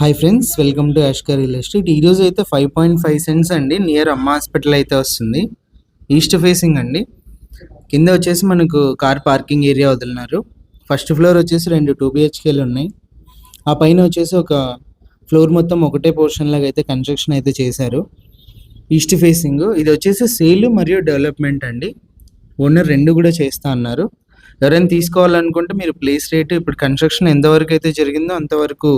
Hi friends welcome to Ashkar real estate ఈరోజు అయితే five point five cents అండి. Near Amma hospital అయితే వస్తుంది. ఈస్ట్ ఫేసింగ్ అండి. కింద వచ్చేసి మనకు కార్ పార్కింగ్ ఏరియా వదిలినారు. ఫస్ట్ ఫ్లోర్ వచ్చేసి రెండు టూ బిహెచ్కేలు ఉన్నాయి. ఆ పైన వచ్చేసి ఒక ఫ్లోర్ మొత్తం ఒకటే పోర్షన్ లాగా అయితే కన్స్ట్రక్షన్ అయితే చేశారు. ఈస్ట్ ఫేసింగ్ ఇది వచ్చేసి సేల్ మరియు డెవలప్మెంట్ అండి. ఓనర్ రెండు కూడా చేస్తా అన్నారు. ఎవరైనా తీసుకోవాలనుకుంటే మీరు ప్లేస్ రేట్ ఇప్పుడు కన్స్ట్రక్షన్ ఎంతవరకు అయితే జరిగిందో అంతవరకు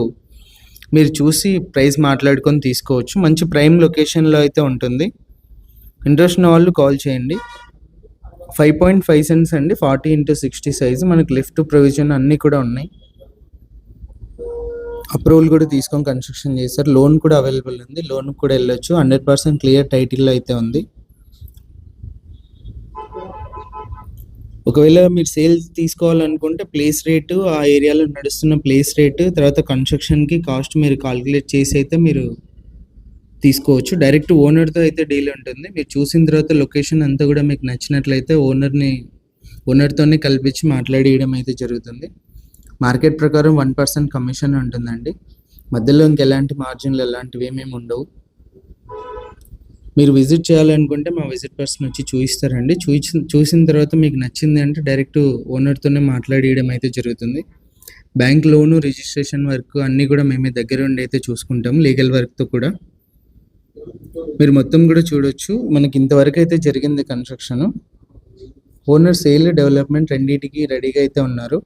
మీరు చూసి ప్రైస్ మాట్లాడుకొని తీసుకోవచ్చు. మంచి ప్రైమ్ లొకేషన్లో అయితే ఉంటుంది. ఇంట్రెస్ట్ ఉన్న వాళ్ళు కాల్ చేయండి. ఫైవ్ పాయింట్ ఫైవ్ సెన్స్ అండి. Forty into sixty size. మనకి లిఫ్ట్ ప్రొవిజన్ అన్నీ కూడా ఉన్నాయి. అప్రూవల్ కూడా తీసుకొని కన్స్ట్రక్షన్ చేస్తారు లోన్ కూడా అవైలబుల్ ఉంది. లోన్ కూడా వెళ్ళొచ్చు. హండ్రెడ్ పర్సెంట్ క్లియర్ టైటిల్లో అయితే ఉంది. ఒకవేళ మీరు సేల్స్ తీసుకోవాలనుకుంటే ప్లేస్ రేటు ఆ ఏరియాలో నడుస్తున్న ప్లేస్ రేటు తర్వాత కన్స్ట్రక్షన్కి కాస్ట్ మీరు కాల్కులేట్ చేసి అయితే మీరు తీసుకోవచ్చు. డైరెక్ట్ ఓనర్తో అయితే డీల్ ఉంటుంది. మీరు చూసిన తర్వాత లొకేషన్ అంతా కూడా మీకు నచ్చినట్లయితే ఓనర్ని ఓనర్తోనే కల్పించి మాట్లాడియడం అయితే జరుగుతుంది. మార్కెట్ ప్రకారం వన్ పర్సెంట్ కమిషన్ ఉంటుందండి. మధ్యలో ఇంకెలాంటి మార్జిన్లు ఎలాంటివి ఏమేమి ఉండవు. మీరు విజిట్ చేయాలనుకుంటే మా విజిట్ పర్సన్ వచ్చి చూపిస్తారండి చూసి చూసిన తర్వాత మీకు నచ్చింది అంటే డైరెక్ట్ ఓనర్తోనే మాట్లాడియడం అయితే జరుగుతుంది. బ్యాంక్ లోను రిజిస్ట్రేషన్ వర్క్ అన్నీ కూడా మేమే దగ్గర ఉండి అయితే చూసుకుంటాం లీగల్ వర్క్తో కూడా. మీరు మొత్తం కూడా చూడొచ్చు. మనకి ఇంతవరకు అయితే జరిగింది కన్స్ట్రక్షన్ ఓనర్ సేల్ డెవలప్మెంట్ రెండింటికి రెడీగా అయితే ఉన్నారు.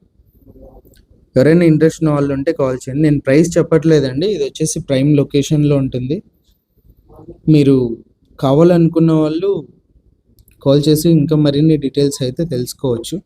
ఎవరైనా ఇంట్రెస్ట్ ఉన్న వాళ్ళు ఉంటే కాల్ చేయండి. నేను ప్రైస్ చెప్పట్లేదండి. ఇది వచ్చేసి ప్రైమ్ లొకేషన్లో ఉంటుంది. మీరు కావాలనుకున్న వాళ్ళు కాల్ చేసి ఇంకా మరిన్ని డీటెయిల్స్ అయితే తెలుసుకోవచ్చు.